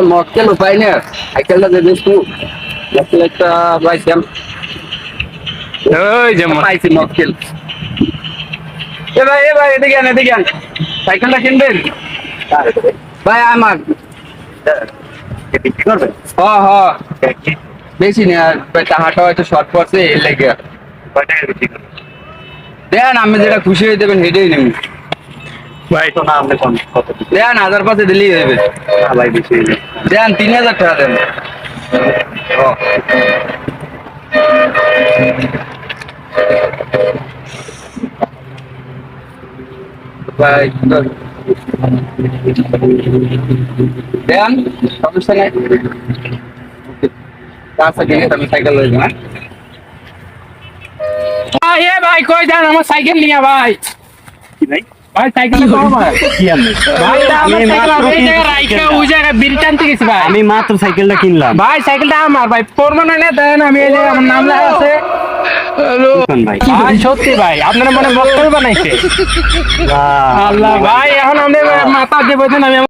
একটা মক্কেল উপায় না সাইকেলটা দিয়ে দিস তুই মক্কেল একটা পাইছিলাম ওই যে পাইছি মক্কেল এ ভাই এ ভাই এদিকে আন এদিকে আন। সাইকেলটা কিনবেন? ভাই আমার। বিক্রি করবেন হ হ বেশি না টাকাটা হয়তো শর্ট পড়ছে এর লেগে। কয় টাকা বিক্রি করবেন দেন আমি যেটা খুশি হয়ে দেবেন হেঁটেই নেব। ভাই। তো না আপনি কোন কত দিচ্ছেন? দেন হাজার পাশে দিলেই হবে ভাই বেশি হয়ে যায়। দেন তিন হাজার টাকা দেন। দেন সমস্যা নাই। আচ্ছা আমি সাইকেল লই যাব হ্যাঁ? ভাই, কই যান? আমার সাইকেল নিয়ে ভাই। কি ভাই? ভাই সাইকেল আমি মাত্র সাইকেলটা। ওই জায়গায় বিল টানতে গেছি ভাই। আমি মাত্র সাইকেলটা কিনলাম। ভাই সাইকেলটা আমার ভাই পরমানে না দেন আমি এই যে আমার নাম লেখা আছে। সত্যি ভাই আপনারা মনে বক্তব্য বানাইছে। আল্লাহ ভাই এখন আমি মাথা দিয়ে বলছেন আমি